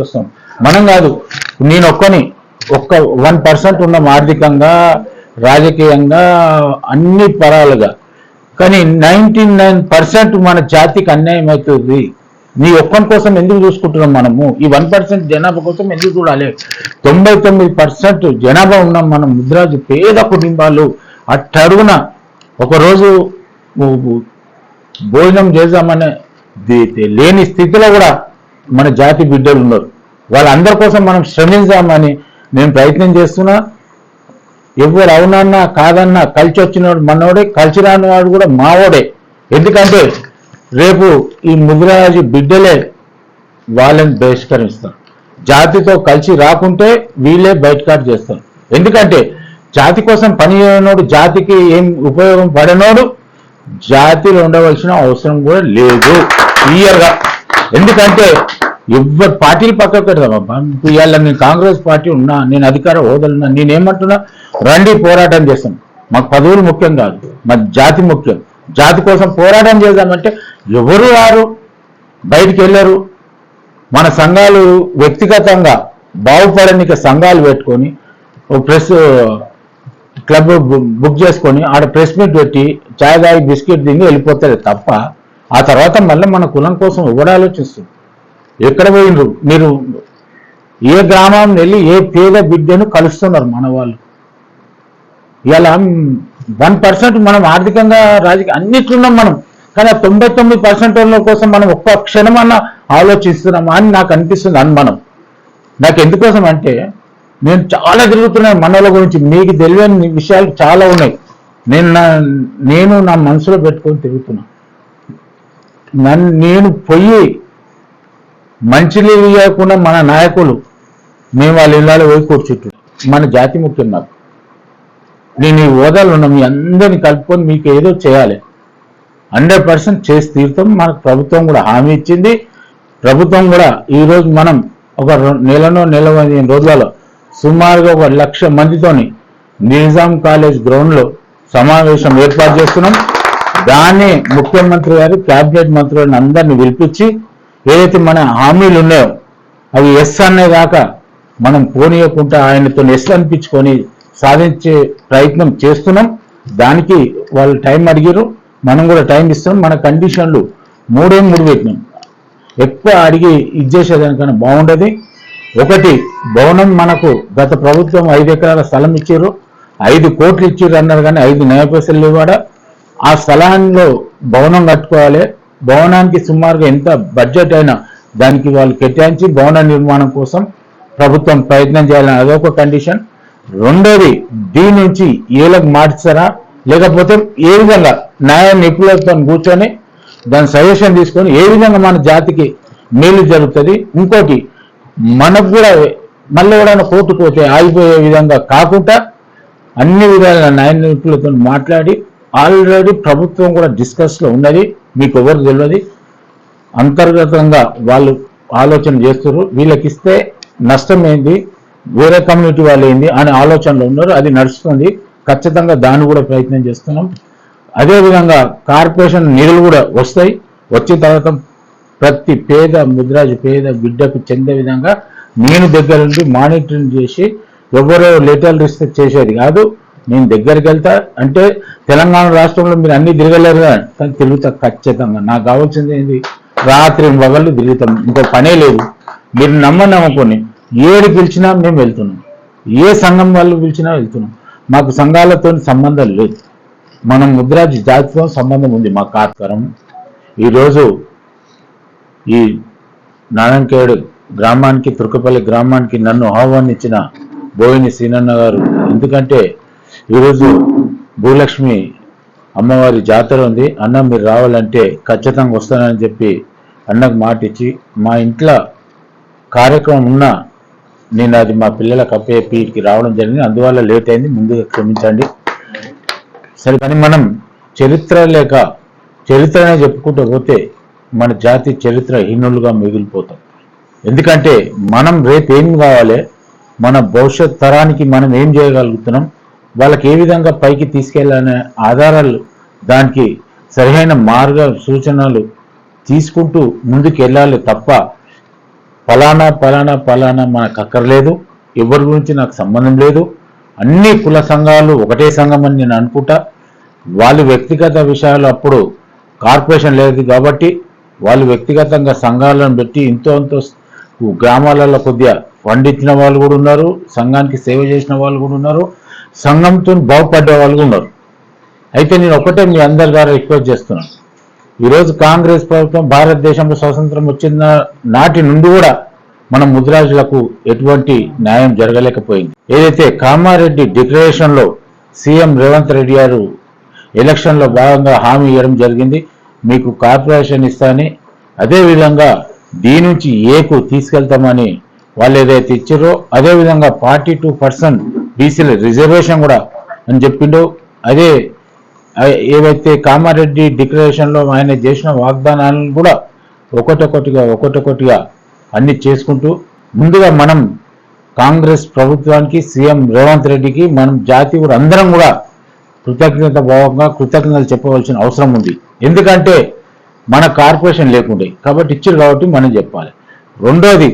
వస్తాం. మనం కాదు నేను ఒక్కని ఒక్క వన్ పర్సెంట్ ఉన్నాం ఆర్థికంగా రాజకీయంగా అన్ని పరాలుగా. కానీ నైంటీ నైన్ పర్సెంట్ మన జాతికి అన్యాయం అవుతుంది. నీ ఒక్కని కోసం ఎందుకు చూసుకుంటున్నాం మనము? ఈ వన్ పర్సెంట్ జనాభా కోసం ఎందుకు చూడాలి? తొంభై తొమ్మిది పర్సెంట్ జనాభా ఉన్నాం మనం ముద్రాజు పేద కుటుంబాలు అట్టడుగున ఒకరోజు భోజనం చేద్దామనే లేని స్థితిలో కూడా మన జాతి బిడ్డలు ఉన్నారు. వాళ్ళందరి కోసం మనం శ్రమించామని నేను ప్రయత్నం చేస్తున్నా. ఎవరు అవునన్నా కాదన్నా కలిసి వచ్చినవాడు మనోడే కలిసి రాని వాడు కూడా మావోడే. ఎందుకంటే రేపు ఈ ముదిరాజు బిడ్డలే వాళ్ళని బహిష్కరిస్తారు. జాతితో కలిసి రాకుంటే వీళ్ళే బయటకాటు చేస్తారు. ఎందుకంటే జాతి కోసం పని చేయనోడు జాతికి ఏం ఉపయోగం పడనోడు జాతిలో ఉండవలసిన అవసరం కూడా లేదు. క్లియర్గా ఎందుకంటే ఎవరు పార్టీలు పక్కకు పెడదామబ్బా ఇప్పుడు ఇవాళ నేను కాంగ్రెస్ పార్టీ ఉన్నా నేను అధికార నేను నేనేమంటున్నా? రండి పోరాటం చేస్తాం. మాకు పదవులు ముఖ్యం కాదు. మా జాతి ముఖ్యం. జాతి కోసం పోరాటం చేద్దామంటే ఎవరు రారు? బయటికి వెళ్ళరు. మన సంఘాలు వ్యక్తిగతంగా బాగుపడనిక సంఘాలు పెట్టుకొని ఓ ప్రెస్ క్లబ్ బుక్ చేసుకొని ఆడ ప్రెస్ మీట్ పెట్టి చాయ్ తాగి బిస్కెట్ తిని వెళ్ళిపోతారు తప్ప ఆ తర్వాత మళ్ళీ మన కులం కోసం ఎవడు ఆలోచిస్తుంది? ఎక్కడ పోయినరు మీరు ఏ గ్రామం వెళ్ళి ఏ పేద బిడ్డను కలుస్తున్నారు మన వాళ్ళు? ఇలా వన్ పర్సెంట్ మనం ఆర్థికంగా రాజకీయ అన్నిట్లున్నాం మనం. కానీ ఆ తొంభై తొమ్మిది పర్సెంట్ వాళ్ళ కోసం మనం ఒక్క క్షణమన్నా ఆలోచిస్తున్నామా అని నాకు అనిపిస్తుంది అనుమానం నాకు ఎందుకోసం అంటే నేను చాలా తిరుగుతున్నాను మనల గురించి. మీకు తెలియని విషయాలు చాలా ఉన్నాయి. నేను నా నేను నా మనసులో పెట్టుకొని తిరుగుతున్నా. నన్ను నేను పొయ్యి మంచినీళ్ళు ఇవ్వకుండా మన నాయకులు మేము వాళ్ళ ఇళ్ళలో పోయి కూర్చుంటు మన జాతి ముఖ్యం నాకు నేను ఈ హోదాలు ఉన్న మీ అందరిని కలుపుకొని మీకు ఏదో చేయాలి. హండ్రెడ్ పర్సెంట్ చేసి తీరుతాం. మనకు ప్రభుత్వం కూడా హామీ ఇచ్చింది. ప్రభుత్వం కూడా ఈరోజు మనం ఒక నెలనో నెల రోజులలో సుమారుగా ఒక లక్ష మందితోని నిజాం కాలేజ్ గ్రౌండ్లో సమావేశం ఏర్పాటు చేస్తున్నాం. దాన్ని ముఖ్యమంత్రి గారు క్యాబినెట్ మంత్రులను అందరిని పిలిపించి ఏదైతే మన హామీలు ఉన్నాయో అవి ఎస్ అనే కాక మనం పోనీయకుండా ఆయనతో ఎస్ అనిపించుకొని సాధించే ప్రయత్నం చేస్తున్నాం. దానికి వాళ్ళు టైం అడిగారు మనం కూడా టైం ఇస్తున్నాం. మన కండిషన్లు మూడే మూడు పెట్టినాం. ఎక్కువ అడిగి ఇచ్చేసేదానికన్నా బాగుండదు. ఒకటి భవనం మనకు గత ప్రభుత్వం ఐదు ఎకరాల స్థలం ఇచ్చారు ఐదు కోట్లు ఇచ్చారు అన్నారు కానీ ఐదు న్యాయ పైసలు ఆ స్థలంలో భవనం కట్టుకోవాలి. భవనానికి సుమారుగా ఎంత బడ్జెట్ అయినా దానికి వాళ్ళు కేటాయించి భవన నిర్మాణం కోసం ప్రభుత్వం ప్రయత్నం చేయాలని అదొక కండిషన్. రెండోది దీని నుంచి ఏలకు మార్చారా? లేకపోతే ఏ విధంగా న్యాయ నిపుణులతో కూర్చొని దాని సజెషన్ తీసుకొని ఏ విధంగా మన జాతికి మేలు జరుగుతుంది? ఇంకోటి మనకు కూడా మళ్ళీ ఎవడైనా కోర్టు పోతే ఆగిపోయే విధంగా కాకుండా అన్ని విధాల న్యాయ నిపుణులతో మాట్లాడి ఆల్రెడీ ప్రభుత్వం కూడా డిస్కస్లో ఉన్నది. మీకు ఎవరు తెలియదు అంతర్గతంగా వాళ్ళు ఆలోచన చేస్తారు వీళ్ళకి ఇస్తే నష్టం ఏంది వేరే కమ్యూనిటీ వాళ్ళు ఏంది అనే ఆలోచనలో ఉన్నారు. అది నడుస్తుంది. ఖచ్చితంగా దాన్ని కూడా ప్రయత్నం చేస్తున్నాం. అదేవిధంగా కార్పొరేషన్ నిధులు కూడా వస్తాయి. వచ్చిన తర్వాత ప్రతి పేద ముద్రాజు పేద బిడ్డకు చెందే విధంగా నేను దగ్గర నుండి మానిటరింగ్ చేసి ఎవరో లెటర్లు ఇస్తే చేసేది కాదు. నేను దగ్గరికి వెళ్తా అంటే తెలంగాణ రాష్ట్రంలో మీరు అన్ని తిరగలేరు కానీ తిరుగుతా ఖచ్చితంగా. నాకు కావాల్సింది ఏంది? రాత్రి మగళ్ళు తిరుగుతాం. ఇంకో పనే లేదు. మీరు నమ్మ నమ్ముకొని ఏడు పిలిచినా మేము వెళ్తున్నాం. ఏ సంఘం వాళ్ళు పిలిచినా వెళ్తున్నాం. మాకు సంఘాలతో సంబంధం లేదు. మనం ముద్రాజ్ జాతితో సంబంధం ఉంది మా కార్యక్రమం ఈరోజు ఈ నారాయణకేడు గ్రామానికి తుర్కపల్లి గ్రామానికి నన్ను ఆహ్వానించిన బోయిని సీనన్న గారు. ఎందుకంటే ఈరోజు భూలక్ష్మి అమ్మవారి జాతర ఉంది. అన్న మీరు రావాలంటే ఖచ్చితంగా వస్తానని చెప్పి అన్నకు మాట ఇచ్చి మా ఇంట్లో కార్యక్రమం ఉన్నా నేను అది మా పిల్లలకు అప్పేపికి రావడం జరిగింది. అందువల్ల లేట్ అయింది. ముందుగా క్షమించండి. సరే కానీ మనం చరిత్ర లేక చరిత్రనే చెప్పుకుంటూ పోతే మన జాతి చరిత్ర హీనులుగా మిగిలిపోతాం. ఎందుకంటే మనం రేపు ఏం కావాలి? మన భవిష్యత్ తరానికి మనం ఏం చేయగలుగుతున్నాం? వాళ్ళకి ఏ విధంగా పైకి తీసుకెళ్ళాలనే ఆధారాలు దానికి సరైన మార్గ సూచనలు తీసుకుంటూ ముందుకు వెళ్ళాలి తప్ప ఫలానా ఫలానా ఫలానా మనకు అక్కర్లేదు. ఎవరి గురించి నాకు సంబంధం లేదు. అన్ని కుల సంఘాలు ఒకటే సంఘం అని నేను అనుకుంటా. వాళ్ళు వ్యక్తిగత విషయాలు అప్పుడు కార్పొరేషన్ లేదు కాబట్టి వాళ్ళు వ్యక్తిగతంగా సంఘాలను పెట్టి ఇంతో అంతో గ్రామాలలో కొద్దిగా ఫండ్ ఇచ్చిన వాళ్ళు కూడా ఉన్నారు. సంఘానికి సేవ చేసిన వాళ్ళు కూడా ఉన్నారు. సంఘంతో బాగుపడ్డే వాళ్ళు ఉన్నారు. అయితే నేను ఒకటే మీ అందరి ద్వారా రిక్వెస్ట్ చేస్తున్నాను ఈరోజు కాంగ్రెస్ ప్రభుత్వం భారతదేశంలో స్వాతంత్రం వచ్చిన నాటి నుండి కూడా మన ముద్రాజులకు ఎటువంటి న్యాయం జరగలేకపోయింది. ఏదైతే కామారెడ్డి డిక్లరేషన్లో సీఎం రేవంత్ రెడ్డి గారు ఎలక్షన్లో భాగంగా హామీ ఇవ్వడం జరిగింది. మీకు కార్పొరేషన్ ఇస్తానని అదేవిధంగా దీని నుంచి ఏకు తీసుకెళ్తామని వాళ్ళు ఏదైతే ఇచ్చారో అదేవిధంగా ఫార్టీ టూ పర్సెంట్ బీసీల రిజర్వేషన్ కూడా అని చెప్పిండో. అదే ఏవైతే కామారెడ్డి డిక్లరేషన్లో ఆయన చేసిన వాగ్దానాలను కూడా ఒకటొకటిగా ఒకటొకటిగా అన్ని చేసుకుంటూ ముందుగా మనం కాంగ్రెస్ ప్రభుత్వానికి సీఎం రేవంత్ రెడ్డికి మనం జాతి కూడా అందరం కూడా కృతజ్ఞత భావంగా కృతజ్ఞతలు చెప్పవలసిన అవసరం ఉంది. ఎందుకంటే మన కార్పొరేషన్ లేకుండే. కాబట్టి ఇచ్చారు కాబట్టి మనం చెప్పాలి. రెండోది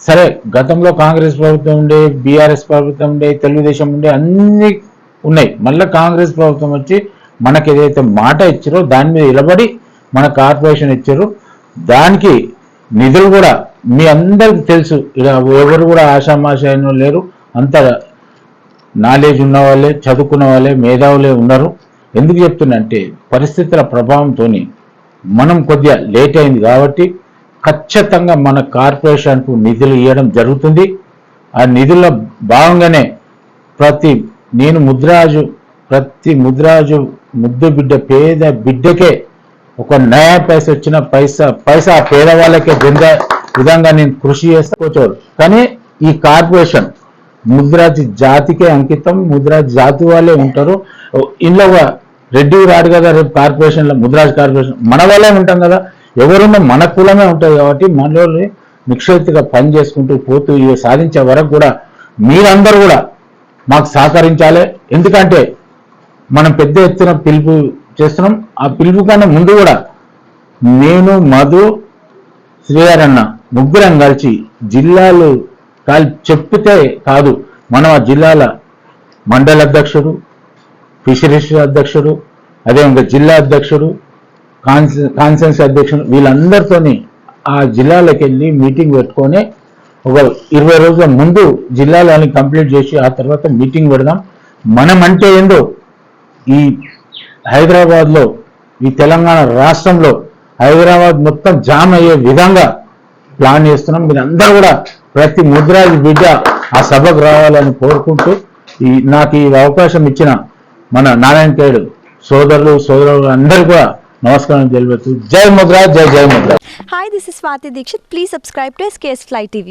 సరే గతంలో కాంగ్రెస్ ప్రభుత్వం ఉండే బీఆర్ఎస్ ప్రభుత్వం ఉండే తెలుగుదేశం ఉండే అన్ని ఉన్నాయి. మళ్ళీ కాంగ్రెస్ ప్రభుత్వం వచ్చి మనకి ఏదైతే మాట ఇచ్చారో దాని మీద నిలబడి మన కార్పొరేషన్ ఇచ్చారు. దానికి నిధులు కూడా మీ అందరికి తెలుసు. ఇలా ఎవరు కూడా ఆషామాషాయన లేరు. అంత నాలెడ్జ్ ఉన్న వాళ్ళే చదువుకున్న వాళ్ళే మేధావులే ఉన్నారు. ఎందుకు చెప్తున్నంటే పరిస్థితుల ప్రభావంతో మనం కొద్దిగా లేట్ అయింది కాబట్టి ఖచ్చితంగా మన కార్పొరేషన్కు నిధులు ఇవ్వడం జరుగుతుంది. ఆ నిధుల భాగంగానే ప్రతి నేను ముద్రాజు ప్రతి ముద్రాజు ముద్దు బిడ్డ పేద బిడ్డకే ఒక నయా పైసా వచ్చిన పైసా పైసా ఆ పేదవాళ్ళకే పొందే విధంగా నేను కృషి చేస్తా కూర్చోరు కానీ ఈ కార్పొరేషన్ ముద్రాజ్ జాతికే అంకితం ముద్రాజ్ జాతి వాళ్ళే ఉంటారు. ఇంట్లో రెడ్డి రాడు కదా రేపు కార్పొరేషన్ ముద్రాజ్ కార్పొరేషన్ మన వాళ్ళే ఉంటాం కదా. ఎవరున్నా మన కులమే ఉంటుంది కాబట్టి మనలో నిక్షేప్తిగా పని చేసుకుంటూ పోతూ ఇవి సాధించే వరకు కూడా మీరందరూ కూడా మాకు సహకరించాలి. ఎందుకంటే మనం పెద్ద ఎత్తున పిలుపు చేస్తున్నాం. ఆ పిలుపు కన్నా ముందు కూడా నేను మధు శ్రీహరన్న ముగ్గురం కలిసి జిల్లాలు కాల్ చెప్తే కాదు. మనం ఆ జిల్లాల మండల అధ్యక్షుడు ఫిషరీస్ అధ్యక్షుడు అదేవిధంగా జిల్లా అధ్యక్షుడు కాన్సెన్స్ అధ్యక్షుడు వీళ్ళందరితోని ఆ జిల్లాలకు వెళ్ళి మీటింగ్ పెట్టుకొని ఒక ఇరవై రోజుల ముందు జిల్లాలని కంప్లీట్ చేసి ఆ తర్వాత మీటింగ్ పెడదాం. మనం అంటే ఏందో ఈ హైదరాబాద్లో ఈ తెలంగాణ రాష్ట్రంలో హైదరాబాద్ మొత్తం జామ్ అయ్యే విధంగా ప్లాన్ చేస్తున్నాం. మీరు అందరూ కూడా ప్రతి ముద్రాజు బిడ్డ ఆ సభకు రావాలని కోరుకుంటూ ఈ నాకు ఈ అవకాశం ఇచ్చిన మన నారాయణ కేడు సోదరులు సోదరులు అందరూ కూడా నమస్కారం తెలియవచ్చు జై ముద్రాజ్ జై జై Mudiraj Hi, this is Swati Dikshit. Please subscribe to SKS Fly TV.